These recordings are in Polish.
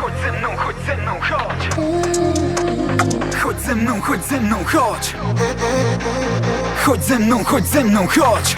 Chodź ze mną, chodź ze mną, chodź Chodź ze mną, chodź ze mną, chodź Chodź ze mną, chodź ze mną, chodź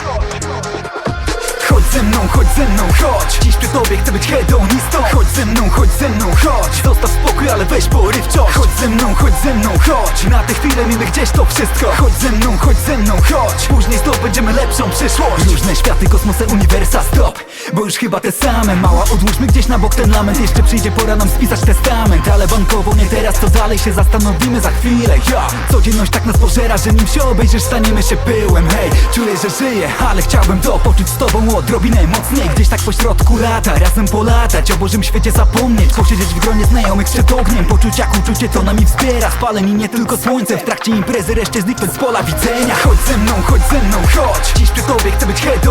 Chodź ze mną, chodź ze mną, chodź Dziś przy tobie chcę być hedonistą Chodź ze mną, chodź ze mną, chodź Zostaw spokój, ale weź porywczość Chodź ze mną, chodź ze mną, chodź Na tę chwilę mimy gdzieś to wszystko Chodź ze mną, chodź ze mną, chodź Później zdobędziemy lepszą przyszłość Różne światy, kosmosy, uniwersa, stop Bo już chyba te same. Mała, odłóżmy gdzieś na bok ten lament. Jeszcze przyjdzie pora nam spisać testament. Ale bankowo nie teraz, to dalej się zastanowimy za chwilę. Ja, codzienność tak nas pożera, że nim się obejrzysz staniemy się pyłem. Hej, czuję, że żyję, ale chciałbym to poczuć z tobą odrobinę mocniej. Gdzieś tak pośrodku lata, razem polatać. O Bożym świecie zapomnieć, posiedzieć w gronie znajomych przed ogniem. Poczuć jak uczucie to nami wzbiera Spalę mi nie tylko słońce, w trakcie imprezy reszcie zniknąć z pola widzenia. Chodź ze mną, chodź ze mną, chodź. Dziś przy tobie chcę być hedonistą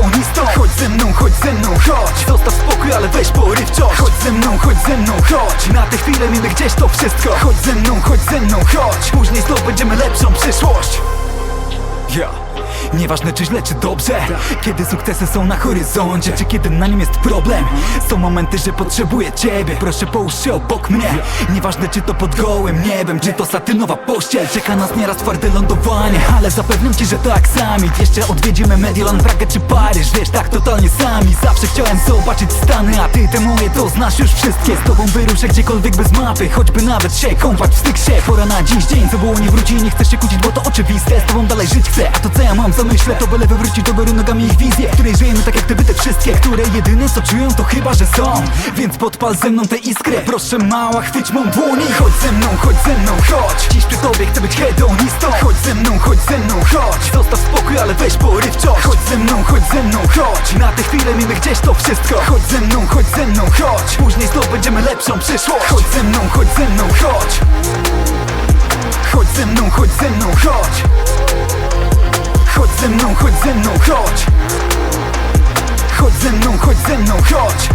chodź Zostaw spokój, ale weź porywczość Chodź ze mną, chodź ze mną, chodź. Na tę chwilę mimy gdzieś to wszystko. Chodź ze mną, chodź ze mną, chodź. Później zdobędziemy lepszą przyszłość. Ja. Nieważne czy źle, czy dobrze. Kiedy sukcesy są na horyzoncie Czy kiedy na nim jest problem. Są momenty, że potrzebuję ciebie. Proszę połóż się obok mnie. Nieważne czy to pod gołym niebem Czy to satynowa pościel. Czeka nas nieraz twarde lądowanie Ale zapewniam ci, że to jak sami. Jeszcze odwiedzimy Mediolan, Pragę czy Paryż. Wiesz, tak totalnie sami. Zawsze chciałem zobaczyć Stany A ty te moje to znasz już wszystkie. Z tobą wyruszę gdziekolwiek bez mapy Choćby nawet się kąpać w styksie. Pora na dziś dzień, co było nie wróci. Nie chcesz się kłócić, bo to oczywiste. Z tobą dalej żyć chcę A to co ja mam w zamyśle To byle wywrócić do góry nogami ich wizję której żyjemy tak jak te byty wszystkie Które jedyne co czują to chyba, że są Więc podpal ze mną tę iskrę Proszę mała, chwyć mą dłonię Chodź ze mną, chodź ze mną, chodź Dziś przy tobie chcę być hedonistą Chodź ze mną, chodź ze mną, chodź Zostaw spokój, ale weź porywczość Chodź ze mną, chodź ze mną, chodź Na tę chwilę mimy gdzieś to wszystko Chodź ze mną, chodź ze mną, chodź Później zdobędziemy lepszą przyszłość Chodź ze mną, chodź ze mną, Chodź ze mną, chodź ze mną, chodź. Chodź ze mną, chodź ze mną, chodź.